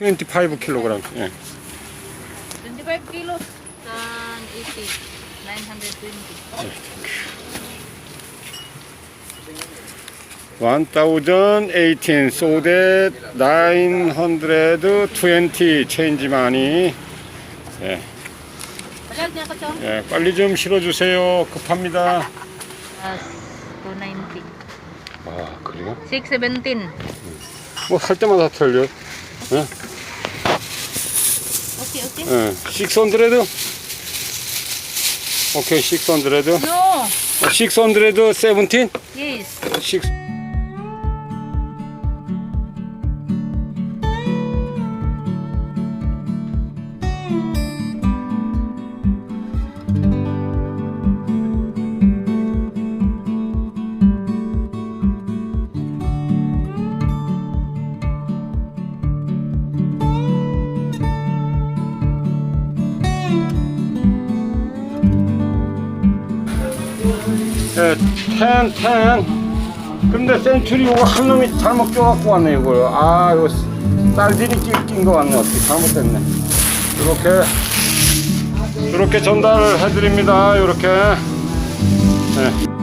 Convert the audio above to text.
25kg. 예. 25 kilos and 80, 920. 1018 so that 920 change money. 예. Palag niya ka, Chong? 예, 빨리 좀 실어 주세요. 급합니다. Yes, 290. 아, 그래요? 617. 뭐 할 때마다 틀려. 예? Okay, okay. 예. 600? 오케이, 600. No. 617? Yes. 6 예, 텐, 텐. 근데 센츄리 이거 한 놈이 잘못 껴갖고 왔네, 이거. 아, 이거 쌀들이 낀거 같네. 어떻게 잘못됐네. 이렇게, 이렇게 전달을 해드립니다. 이렇게. 예.